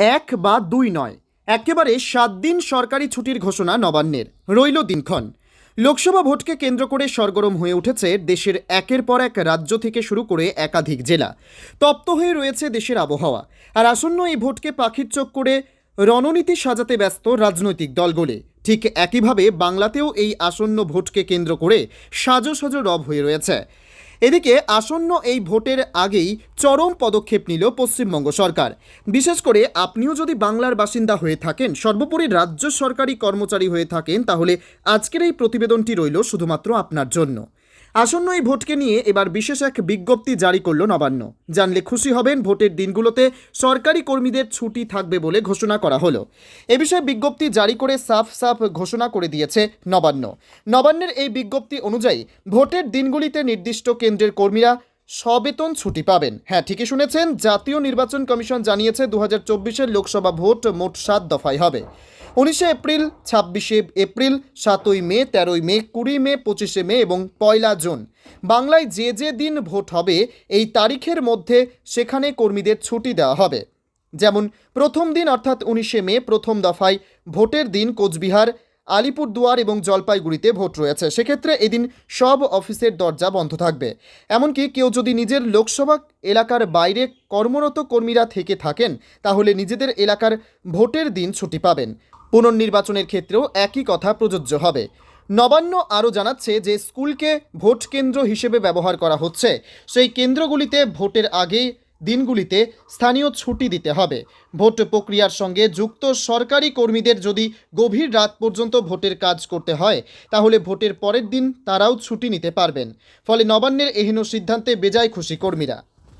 এক বা দুই নয়। একেবারে সাত দিন সরকারি ছুটির ঘোষণা নবান্নের। রইল দিনক্ষণ। লোকসভা ভোটকে কেন্দ্র করে সরগরম হয়ে উঠেছে দেশের একের পর এক রাজ্য থেকে শুরু করে একাধিক জেলা। তপ্ত হয়ে রয়েছে দেশের আবহাওয়া। আর আসন্ন এই ভোটকে পাখির চোখ করে রণনীতি সাজাতে ব্যস্ত রাজনৈতিক দলগুলি। ঠিক একইভাবে বাংলাতেও এই আসন্ন ভোটকে কেন্দ্র করে সাজো সাজো রব হয়ে রয়েছে। এদিকে আসন্ন এই ভোটের আগেই চরম পদক্ষেপ নিল পশ্চিমবঙ্গ সরকার। বিশেষ করে আপনিও যদি বাংলার বাসিন্দা হয়ে থাকেন, সর্বোপরি রাজ্য সরকারি কর্মচারী হয়ে থাকেন, তাহলে আজকের এই প্রতিবেদনটি রইল শুধুমাত্র আপনার জন্য। আসন্ন এই ভোটকে নিয়ে এবার বিশেষ এক বিজ্ঞপ্তি জারি করল নবান্ন। জানলে খুশি হবেন, ভোটের দিনগুলোতে সরকারি কর্মীদের ছুটি থাকবে বলে ঘোষণা করা হলো। এ বিষয়ে বিজ্ঞপ্তি জারি করে সাফ সাফ ঘোষণা করে দিয়েছে নবান্ন। নবান্নের এই বিজ্ঞপ্তি অনুযায়ী ভোটের দিনগুলিতে নির্দিষ্ট কেন্দ্রের কর্মীরা সবেতন ছুটি পাবেন। হ্যাঁ ঠিকই শুনেছেন, জাতীয় নির্বাচন কমিশন জানিয়েছে দু হাজার লোকসভা ভোট মোট সাত দফায় হবে। উনিশে এপ্রিল, ছাব্বিশে এপ্রিল, সাতই মে, তেরোই মে, কুড়ি মে, পঁচিশে মে এবং পয়লা জুন। বাংলায় যে যে দিন ভোট হবে, এই তারিখের মধ্যে সেখানে কর্মীদের ছুটি দেওয়া হবে। যেমন, প্রথম দিন অর্থাৎ উনিশে মে, প্রথম দফায় ভোটের দিন কোচবিহার আলিপুরদুয়ার এবং জলপাইগুড়িতে ভোট রয়েছে। সেক্ষেত্রে এদিন সব অফিসের দরজা বন্ধ থাকবে। এমনকি কেউ যদি নিজের লোকসভা এলাকার বাইরে কর্মরত কর্মীরা থেকে থাকেন, তাহলে নিজেদের এলাকার ভোটের দিন ছুটি পাবেন। পুনর্নির্বাচনের ক্ষেত্রেও একই কথা প্রযোজ্য হবে। নবান্ন আরও জানাচ্ছে যে, স্কুলকে ভোট কেন্দ্র হিসেবে ব্যবহার করা হচ্ছে। সেই কেন্দ্রগুলিতে ভোটের আগে দিনগুলিতে স্থানীয় ছুটি দিতে হবে। ভোট প্রক্রিয়ার সঙ্গে যুক্ত সরকারি কর্মীদের যদি গভীর রাত পর্যন্ত ভোটের কাজ করতে হয়, তাহলে ভোটের পরের দিন তারাও ছুটি নিতে পারবেন। ফলে নবান্নের এহেন সিদ্ধান্তে বেজায় খুশি কর্মীরা।